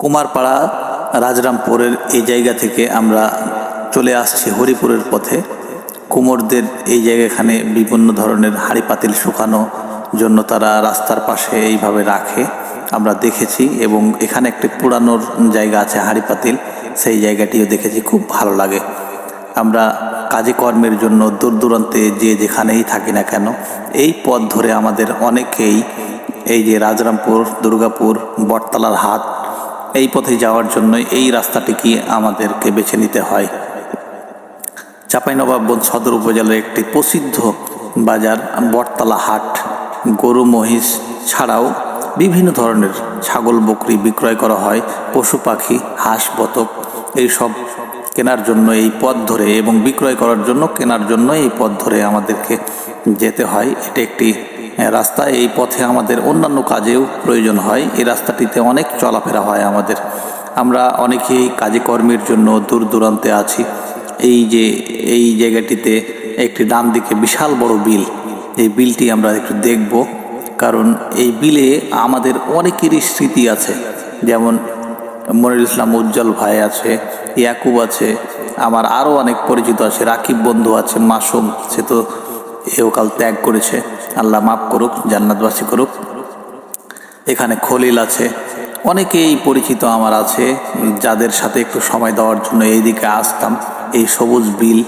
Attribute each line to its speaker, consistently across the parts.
Speaker 1: কুমারপাড়া, রাজরামপুরের এই জায়গা থেকে আমরা চলে আসছি হরিপুরের পথে। কুমোরদের এই জায়গা এখানে বিভিন্ন ধরনের হাঁড়ি পাতিল শুকানো জন্য তারা রাস্তার পাশে এইভাবে রাখে। আমরা দেখেছি এবং এখানে একটি পুরানোর জায়গা আছে হাঁড়ি পাতিল, সেই জায়গাটিও দেখেছি, খুব ভালো লাগে। আমরা কাজে কর্মের জন্য দূর দূরান্তে যে যেখানেই থাকি না কেন, এই পথ ধরে আমাদের অনেকেই এই যে রাজরামপুর, দুর্গাপুর, বটতলার হাট এই পথে যাওয়ার জন্য এই রাস্তাটিকে আমাদেরকে বেছে নিতে হয়? চাঁপাইনবাবগঞ্জ সদর উপজেলার একটি প্রসিদ্ধ বাজার, বটতলা হাট, গরু, মহিষ ছাড়াও বিভিন্ন ধরনের ছাগল বকরি বিক্রয় করা হয়, পশু পাখি, হাঁস, বতক, এইসব কেনার জন্য এই পথ ধরে এবং বিক্রয় করার জন্য কেনার জন্য এই পথ ধরে আমাদেরকে যেতে হয়। এটা একটি রাস্তা এই পথে আমাদের অন্যান্য কাজেও প্রয়োজন হয়। এই রাস্তাটিতে অনেক চলাফেরা হয় আমাদের। আমরা অনেকেই কাজে কর্মের জন্য দূর দূরান্তে আছি। এই যে, এই জায়গাটিতে একটি ডান দিকে বিশাল বড় বিল। এই বিলটি আমরা একটু দেখব। কারণ এই বিলে আমাদের অনেকেরই স্মৃতি আছে। যেমন মনিরুল ইসলাম উজ্জ্বল ভাই আছে, ইয়াকুব আছে, আমার আরও অনেক পরিচিত আছে, রাকিব বন্ধু আছে, মাসুম, সে তো এওকাল ত্যাগ করেছে। আল্লাহ মাফ করুক, জান্নাতবাসী করুক। এখানে খলিল আছে। অনেকেই পরিচিত আমার আছে, যাদের সাথে একটু সময় দেওয়ার জন্য এই দিকে আসতাম। এই সবুজ বিল,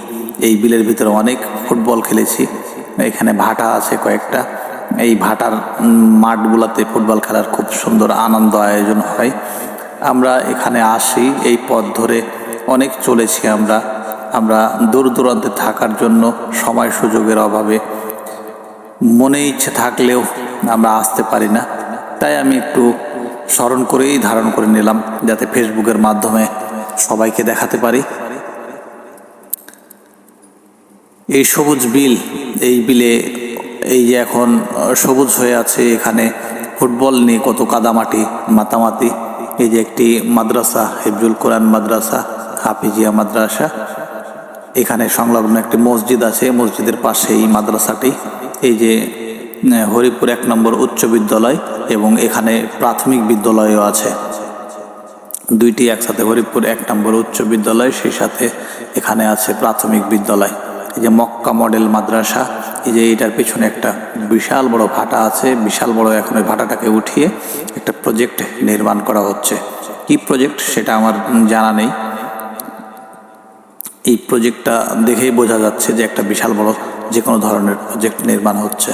Speaker 1: এই বিলের ভিতরে অনেক ফুটবল খেলেছি। এখানে ভাটা আছে কয়েকটা। এই ভাটার মাঠগুলোতে ফুটবল খেলার খুব সুন্দর আনন্দ আয়োজন হয়। আমরা এখানে আসি, এই পথ ধরে অনেক চলেছি আমরা। আমরা দূর দূরান্তে থাকার জন্য সময় সুযোগের অভাবে মনে ইচ্ছে থাকলেও আমরা আসতে পারি না। তাই আমি একটু স্মরণ করেই ধারণ করে নিলাম, যাতে ফেসবুকের মাধ্যমে সবাইকে দেখাতে পারি। এই সবুজ বিল, এই বিলে, এই যে এখন সবুজ হয়ে আছে এখানে ফুটবল নিয়ে কত কাদামাটি, মাতামাতি। এই যে একটি মাদ্রাসা, হেফজুল কোরআন মাদ্রাসা, হাফিজিয়া মাদ্রাসা। এখানে সংলগ্ন একটি মসজিদ আছে, মসজিদের পাশে এই মাদ্রাসাটি। এই যে হরিপুর এক নম্বর উচ্চ বিদ্যালয় এবং এখানে প্রাথমিক বিদ্যালয়ও আছে। দুইটি একসাথে হরিপুর এক নম্বর উচ্চ বিদ্যালয়, সেই সাথে এখানে আছে প্রাথমিক বিদ্যালয়। এই যে মক্কা মডেল মাদ্রাসা, এই যে এটার পেছনে একটা বিশাল বড় ভাটা আছে, বিশাল বড় এখন ওই ভাটাটাকে উঠিয়ে একটা প্রজেক্ট নির্মাণ করা হচ্ছে। কি প্রজেক্ট সেটা আমার জানা নেই। এই প্রজেক্টটা দেখেই বোঝা যাচ্ছে যে একটা বিশাল বড় যে কোনো ধরনের প্রজেক্ট নির্মাণ হচ্ছে।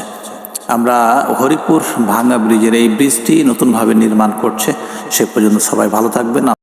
Speaker 1: আমরা হরিপুর ভাঙ্গা ব্রিজের এই ব্রিজটি নতুনভাবে নির্মাণ করছে। সে পর্যন্ত সবাই ভালো থাকবেন।